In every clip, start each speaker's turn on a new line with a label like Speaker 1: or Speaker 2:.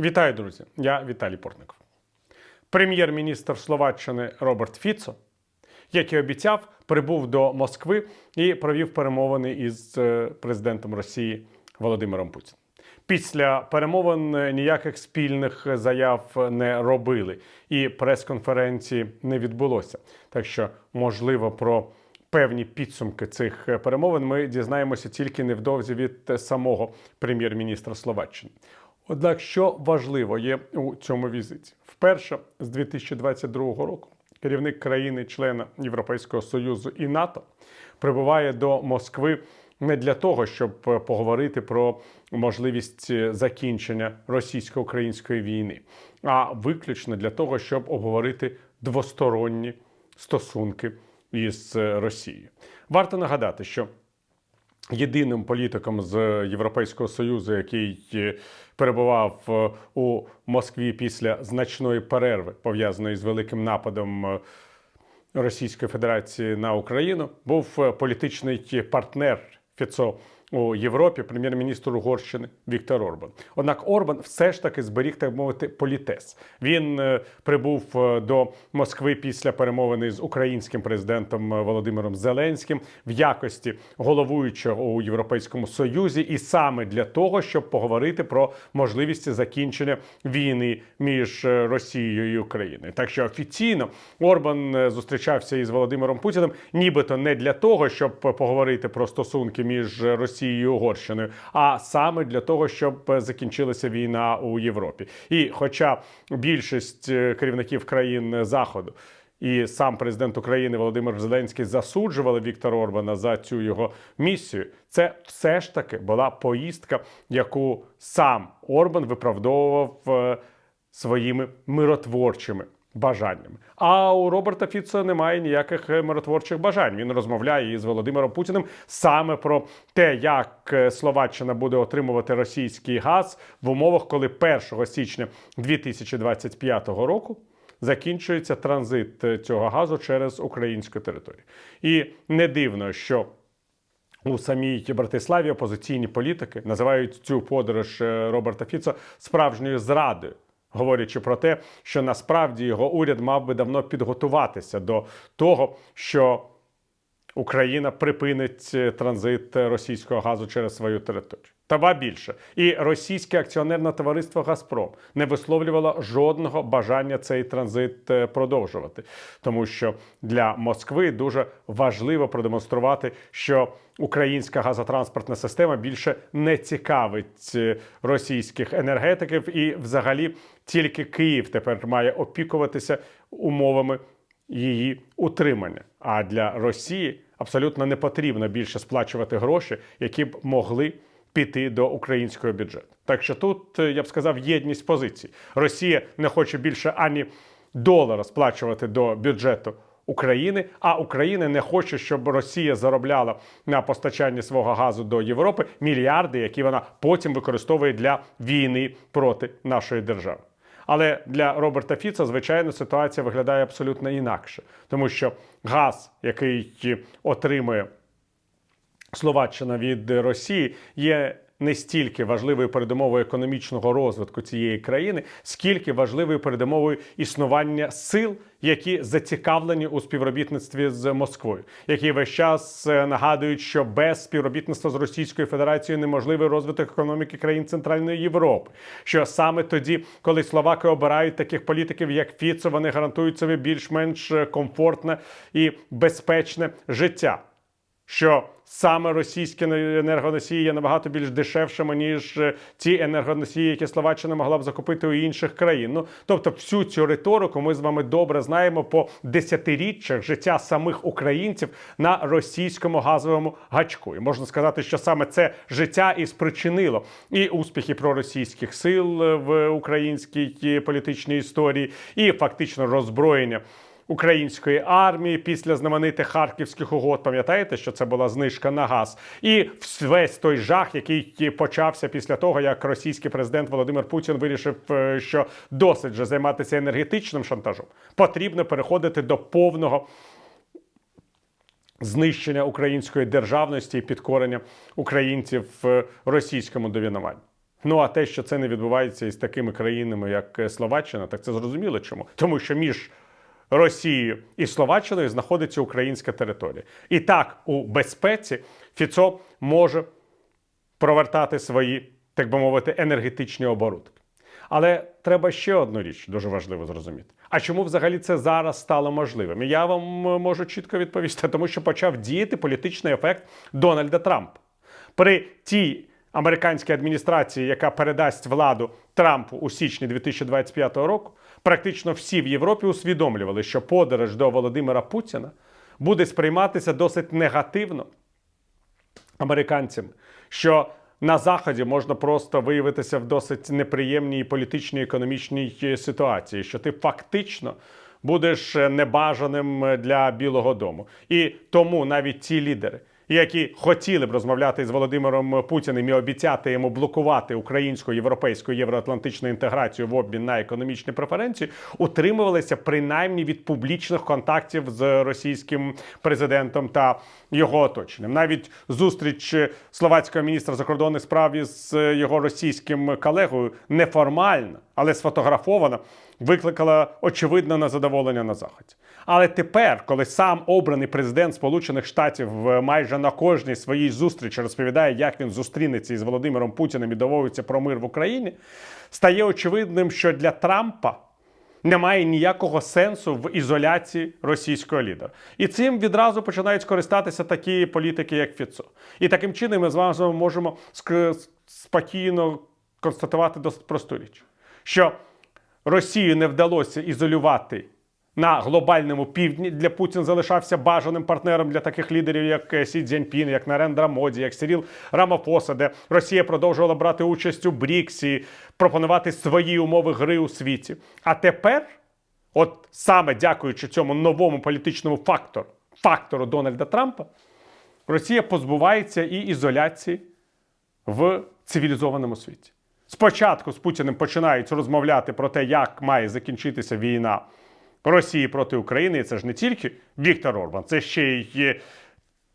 Speaker 1: Вітаю, друзі! Я Віталій Портников. Прем'єр-міністр Словаччини Роберт Фіцо, як і обіцяв, прибув до Москви і провів перемовини із е, президентом Росії Володимиром Путіним. Після перемовин ніяких спільних заяв не робили, і прес-конференції не відбулося. Так що, можливо, про певні підсумки цих перемовин ми дізнаємося тільки невдовзі від самого прем'єр-міністра Словаччини. Однак, що важливо є у цьому візиті, вперше з 2022 року керівник країни-члена Європейського союзу і НАТО прибуває до Москви не для того, щоб поговорити про можливість закінчення російсько-української війни, а виключно для того, щоб обговорити двосторонні стосунки із Росією. Варто нагадати, що єдиним політиком з Європейського союзу, який е, перебував е, у Москві після значної перерви, пов'язаної з великим нападом е, Російської Федерації на Україну, був політичний партнер Фіцо у Європі, прем'єр-міністр Угорщини Віктор Орбан. Однак Орбан все ж таки зберіг, так мовити, політес. Він е, прибув е, до Москви після перемовини з українським президентом е, Володимиром Зеленським в якості головуючого у Європейському Союзі, і саме для того, щоб поговорити про можливість закінчення війни між Росією і Україною. Так що офіційно Орбан зустрічався із Володимиром Путіним, нібито не для того, щоб поговорити про стосунки між Росією і Угорщиною, а саме для того, щоб закінчилася війна у Європі. І хоча більшість е, керівників країн Заходу. І сам президент України Володимир Зеленський засуджували Віктора Орбана за цю його місію. Це все ж таки була поїздка, яку сам Орбан виправдовував е, своїми миротворчими бажаннями. А у Роберта Фіцо немає ніяких е, миротворчих бажань. Він розмовляє із Володимиром Путіним саме про те, як е, Словаччина буде отримувати російський газ в умовах, коли 1 січня 2025 року. Закінчується транзит е, цього газу через українську територію, і не дивно, що у самій Братиславі опозиційні політики називають цю подорож Роберта Фіцо справжньою зрадою, говорячи про те, що насправді його уряд мав би давно підготуватися до того, що Україна припинить транзит російського газу через свою територію. Та ба більше, і російське акціонерне товариство Газпром не висловлювало жодного бажання цей транзит е, продовжувати, тому що для Москви дуже важливо продемонструвати, що українська газотранспортна система більше не цікавить е, російських енергетиків, і взагалі тільки Київ тепер має опікуватися умовами її утримання. А для Росії абсолютно не потрібно більше сплачувати гроші, які б могли піти до українського бюджету. Так що тут е, я б сказав єдність позицій. Росія не хоче більше ані долара сплачувати до бюджету. України, а Україна не хоче, щоб Росія заробляла на постачанні свого газу до Європи мільярди, які вона потім використовує для війни проти нашої держави. Але для Роберта Фіца, звичайно, ситуація виглядає абсолютно інакше, тому що газ, який отримує Словаччина від Росії, є не стільки важливою передумовою економічного розвитку цієї країни, скільки важливою передумовою існування сил, які зацікавлені у співробітництві з Москвою, які весь час е, нагадують, що без співробітництва з Російською Федерацією неможливий розвиток економіки країн Центральної Європи. Що саме тоді, коли словаки обирають таких політиків, як Фіцо, вони гарантують собі більш-менш е, комфортне і безпечне життя що саме російські енергоносії є набагато більш дешевшими, ніж е, ті енергоносії, які Словаччина могла б закупити у інших країн. Ну тобто, всю цю риторику ми з вами добре знаємо по десятиріччях життя самих українців на російському газовому гачку. І можна сказати, що саме це життя і спричинило і успіхи проросійських сил е, в українській е, політичній історії, і фактично роззброєння української армії після знаменитих харківських угод. Пам'ятаєте, що це була знижка на газ, і весь той жах, який почався після того, як російський президент Володимир Путін вирішив, е, що досить же займатися енергетичним шантажом, потрібно переходити до повного. Знищення української державності і підкорення українців в російському домінуванні. Ну а те, що це не відбувається із такими країнами, як е, Словаччина, так це зрозуміло чому. Тому що між Росією і Словаччиною знаходиться українська територія. І так, у безпеці Фіцо може провертати свої, так би мовити, енергетичні оборудки. Але треба ще одну річ дуже важливо зрозуміти. А чому взагалі це зараз стало можливим? І я вам можу чітко відповісти, тому що почав діяти політичний ефект Дональда Трампа. При тій американській адміністрації, яка передасть владу Трампу у січні 2025 року, практично всі в Європі усвідомлювали, що подорож до Володимира Путіна буде сприйматися досить негативно американцями, що на заході можна просто виявитися в досить неприємній політичній економічній ситуації, що ти фактично будеш небажаним для Білого Дому. І тому навіть ті лідери, які хотіли б розмовляти з Володимиром Путіним і обіцяти йому блокувати українську, європейську, євроатлантичну інтеграцію в обмін на економічні преференції, утримувалися принаймні від публічних контактів з російським президентом та його оточенням. Навіть зустріч словацького міністра закордонних справ із його російським колегою неформальна, але сфотографована, викликала очевидне незадоволення на заході. Але тепер, коли сам обраний президент Сполучених Штатів е, майже на кожній своїй зустрічі розповідає, як він зустрінеться із Володимиром Путіним і домовиться про мир в Україні, стає очевидним, що для Трампа немає ніякого сенсу в ізоляції російського лідера. І цим відразу починають скористатися такі політики, як Фіцо. І таким чином ми з вами можемо спокійно констатувати досить просту річ, що Росію не вдалося ізолювати на глобальному півдні. Для Путін залишався бажаним партнером для таких лідерів, як е, Сі Цзіньпін, як Нарендра Моді, як Сіріл Рамафоса, де Росія продовжувала брати участь у Бріксі, пропонувати свої умови гри у світі. А тепер, от саме дякуючи цьому новому політичному фактору, фактору Дональда Трампа, Росія позбувається і ізоляції в цивілізованому світі. Спочатку з Путіним починають розмовляти про те, як має закінчитися війна Росії проти України. І це ж не тільки Віктор Орбан, це ще й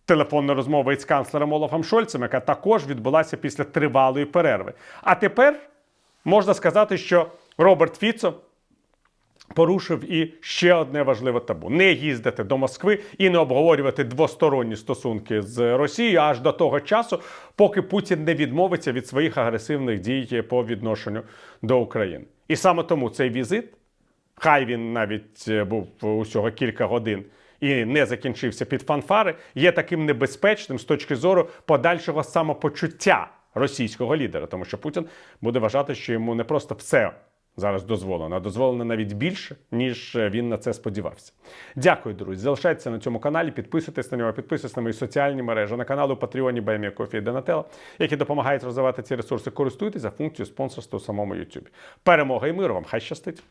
Speaker 1: телефонна розмова із канцлером Олафом Шольцем, яка також відбулася після тривалої перерви. А тепер можна сказати, що Роберт Фіцо порушив і ще одне важливе табу: не їздити до Москви і не обговорювати двосторонні стосунки з Росією аж до того часу, поки Путін не відмовиться від своїх агресивних дій по відношенню до України. І саме тому цей візит, хай він навіть е, був усього кілька годин. І не закінчився під фанфари, є таким небезпечним з точки зору подальшого самопочуття російського лідера, тому що Путін буде вважати, що йому не просто все зараз дозволено, а дозволено навіть більше, ніж він на це сподівався. Дякую, друзі. Залишайтеся на цьому каналі, підписуйтесь на нього, підписуйтесь на мої соціальні мережі, на канал у Патреоні Бемія Кофі і Донателло, які допомагають розвивати ці ресурси. Користуйтесь за функцією спонсорства у самому YouTube. Перемога і миру вам! Хай щастить!